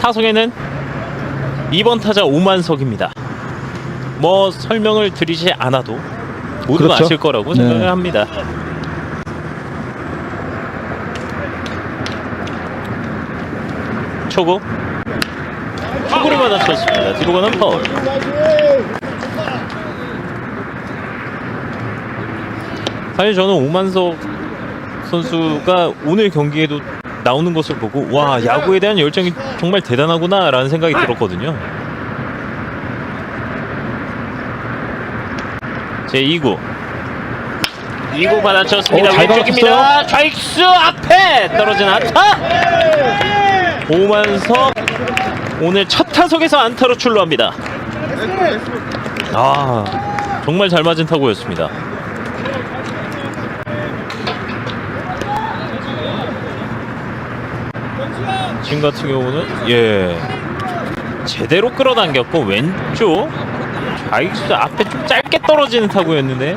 타석에는 2번 타자 오만석입니다. 뭐 설명을 드리지 않아도 모두 그렇죠. 아실 거라고 네. 생각을 합니다. 초구 초구를 받아쳤습니다. 뒤로 가는 파울. 사실 저는 오만석 선수가 오늘 경기에도 나오는 것을 보고 와 야구에 대한 열정이 정말 대단하구나라는 생각이 들었거든요. 제 2구 2구 받아쳤습니다. 잘 왼쪽입니다. 좌익수 앞에 떨어진 안타. 오만석 오늘 첫 타석에서 안타로 출루합니다. 아 정말 잘 맞은 타구였습니다. 지금 같은 경우는 예. 제대로 끌어당겼고 왼쪽. 좌익수 앞에 좀 짧게 떨어지는 타구였는데